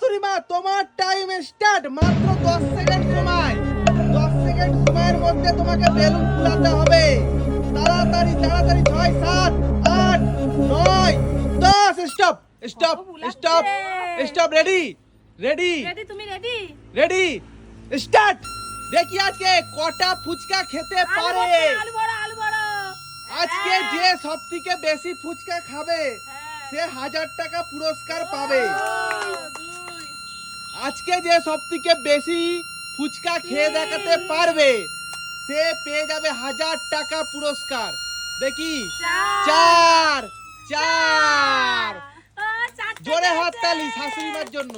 শাশুড়ি মা তোমার টাইম স্টার্ট মাত্র দশ সেকেন্ড সময়। দশ সেকেন্ড সময়ের মধ্যে তোমাকে বেলুন ফুলাতে হবে। তাড়াতাড়ি তাড়াতাড়ি ছয় সাত আট নয় দশ। Stop stop stop stop ready ready ready তুমি রেডি রেডি স্টার্ট দেখি আজকে কটা ফুচকা খেতে পারে। আজকে হ্যাঁ। যে সব থেকে বেশি ফুচকা খাবে হ্যাঁ। সে হাজার টাকা পুরস্কার পাবে। আজকে যে সব থেকে বেশি ফুচকা খেয়ে দেখাতে পারবে সে পেয়ে যাবে হাজার টাকা পুরস্কার। দেখি? চার চার। জোরে। হাততালি শাশুড়ি মার জন্য।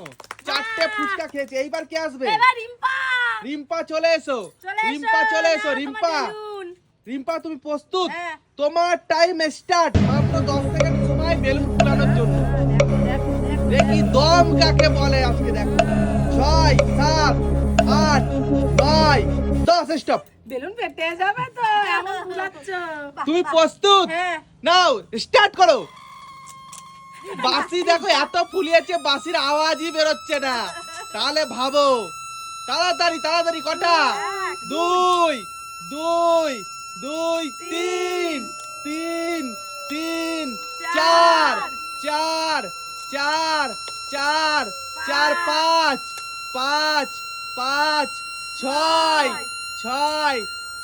চারটে ফুচকা খেয়েছে। এইবার কে আসবে? রিম্পা। রিম্পা চলে এসো। রিম্পা চলে এসো। রিম্পা। রিম্পা তুমি প্রস্তুত? হ্যাঁ। তোমার টাইম স্টার্ট মাত্র দশ সেকেন্ড সময় বেলুন ফুলানোর জন্য। দেখো, দম কাকে বলে আজকে দেখো। ছয় সাত আট নয়। দশ স্টপ বেলুন পেটে যাবে তো এমন ফুলাচ্ছ। তুমি প্রস্তুত? হ্যাঁ। নাও স্টার্ট করো। বাসি দেখো এত ফুলিয়েছে বাসির আওয়াজই বেরোচ্ছে না। তাহলে ভাবো। তাড়াতাড়ি তাড়াতাড়ি কটা? দুই দুই চার চার চার পাঁচ পাঁচ পাঁচ ছয় ছয়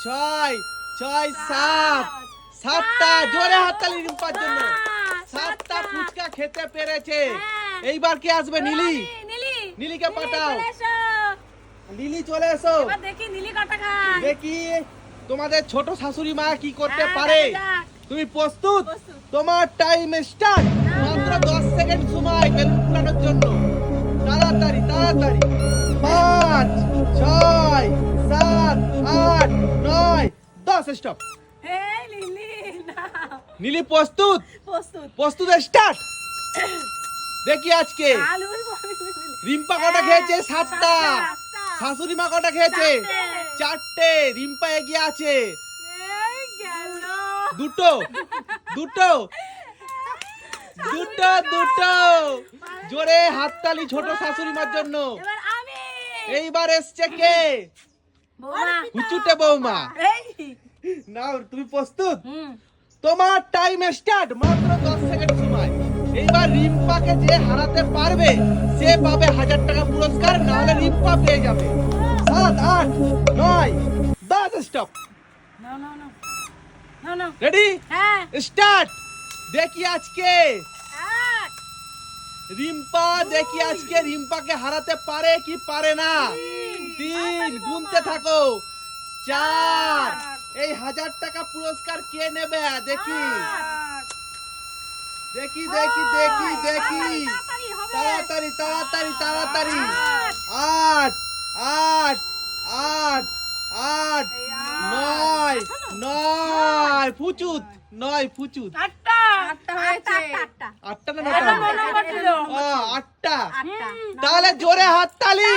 ছয় ছয় সাত। সাতটা জোরে হাততালি রিম্পার জন্য। সাতটা ফুচকা খেতে পেরেছে। হ্যাঁ। এইবার কে আসবে? নীলি। নীলি নীলিকে নীলি, পাঠাও। নীলি চলে এসো। দেখি নীলি কটা খায়। দেখি তোমাদের ছোট শাশুড়ি মা কি করতে হ্যাঁ, পারে। তুমি প্রস্তুত। তোমার টাইম স্টার্ট মাত্র দশ সেকেন্ড সময় বেলুন ফুলানোর জন্য। তাড়াতাড়ি তাড়াতাড়ি। পাঁচ ছয় সাত আট নয় দশ। স্টপ। নীলি প্রস্তুত? প্রস্তুত। স্টার্ট। দেখি আজকে। রিম্পা কটা খেয়েছে? সাতটা। শাশুড়ি মা কটা খেয়েছে। চারটে। রিম্পা এগিয়ে আছে। দুটো। দুটো। দুটো দুটো। জোরে হাততালি ছোট শাশুড়ি মার জন্য। এবার আমি। এইবার এসছে কে। হুচুটে বৌমা। নাও তুমি প্রস্তুত? তোমার টাইম স্টার্ট মাত্র দশ সেকেন্ড সময়। এইবার রিম্পাকে যে হারাতে পারবে সে পাবে হাজার টাকা পুরস্কার না হলে রিম্পা পেয়ে যাবে। সাত আট নয় দশ স্টপ। রেডি হ্যাঁ। স্টার্ট দেখি আজকে। রিম্পা দেখি আজকে রিম্পাকে হারাতে পারে কি পারে না? তিন। গুনতে থাকো। চার। এই হাজার টাকা পুরস্কার কে নেবে? দেখি। দেখি দেখি দেখি দেখি। তাড়াতাড়ি তাড়াতাড়ি তাড়াতাড়ি আট। আট। আট আট। নয় নয় ফুচুত নয় ফুচুত। আটটা। হয়েছে। না। তাহলে জোরে হাততালি।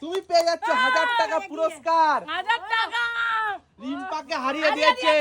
তুমি পেয়ে যাচ্ছ হাজার টাকা পুরস্কার হাজার টাকা। রিম্পাকে হারিয়ে দিয়েছি।